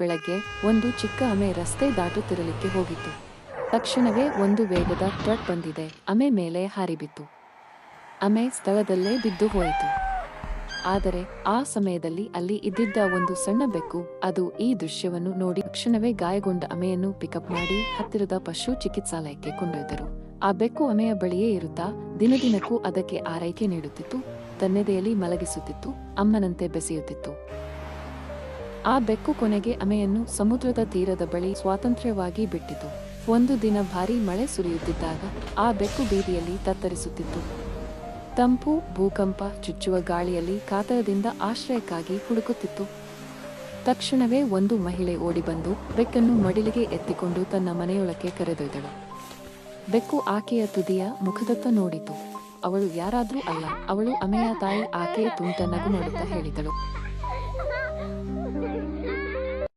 ಬೆಳಗ್ಗೆ ಒಂದು ಚಿಕ್ಕ ಆಮೆ ರಸ್ತೆ ದಾಟುತ್ತಿರಲಿಕ್ಕೆ ಹೋಗಿತ್ತು. ತಕ್ಷಣವೇ ಒಂದು ವೇಗದ ಟ್ರಕ್ ಬಂದಿದೆ. ಅಮೆ ಮೇಲೆ ಹಾರಿಬಿತ್ತು. ಅಮೆ ಸ್ಥಳದಲ್ಲೇ ಬಿದ್ದು ಹೋಯಿತು. ಆದರೆ ಆ ಸಮಯದಲ್ಲಿ ಅಲ್ಲಿ ಇದ್ದಿದ್ದ ಒಂದು ಸಣ್ಣ ಬೆಕ್ಕು, ಅದು ಈ ದೃಶ್ಯವನ್ನು ನೋಡಿ ತಕ್ಷಣವೇ ಗಾಯಗೊಂಡ ಅಮೆಯನ್ನು ಪಿಕಪ್ ಮಾಡಿ ಹತ್ತಿರದ ಪಶು ಚಿಕಿತ್ಸಾಲಯಕ್ಕೆ ಕೊಂಡೊಯ್ದರು. ಆ ಬೆಕ್ಕು ಅಮೆಯ ಬಳಿಯೇ ಇರುತ್ತಾ ದಿನದಿನಕ್ಕೂ ಅದಕ್ಕೆ ಆರೈಕೆ ನೀಡುತ್ತಿತ್ತು, ತನ್ನೆದೆಯಲ್ಲಿ ಮಲಗಿಸುತ್ತಿತ್ತು, ಅಮ್ಮನಂತೆ ಬೆಸೆಯುತ್ತಿತ್ತು. ಆ ಬೆಕ್ಕು ಕೊನೆಗೆ ಅಮೆಯನ್ನು ಸಮುದ್ರದ ತೀರದ ಬಳಿ ಸ್ವಾತಂತ್ರ್ಯವಾಗಿ ಬಿಟ್ಟಿತು. ಒಂದು ದಿನ ಭಾರೀ ಮಳೆ ಸುರಿಯುತ್ತಿದ್ದಾಗ ಆ ಬೆಕ್ಕು ಬೀದಿಯಲ್ಲಿ ತತ್ತರಿಸುತ್ತಿತ್ತು. ತಂಪು, ಭೂಕಂಪ ಚುಚ್ಚುವ ಗಾಳಿಯಲ್ಲಿ ಕಾತರದಿಂದ ಆಶ್ರಯಕ್ಕಾಗಿ ಹುಡುಕುತ್ತಿತ್ತು. ತಕ್ಷಣವೇ ಒಂದು ಮಹಿಳೆ ಓಡಿಬಂದು ಬೆಕ್ಕನ್ನು ಮಡಿಲಿಗೆ ಎತ್ತಿಕೊಂಡು ತನ್ನ ಮನೆಯೊಳಕ್ಕೆ ಕರೆದೊಯ್ದಳು. ಬೆಕ್ಕು ಆಕೆಯ ತುದಿಯ ಮುಖದತ್ತ ನೋಡಿತು. ಅವಳು ಯಾರಾದರೂ ಅಲ್ಲ, ಅವಳು ಅಮೆಯ ತಾಯಿ ಆಕೆಯ ತುಂಟ ನಗು ಮಾಡುತ್ತಾ ಹೇಳಿದಳು.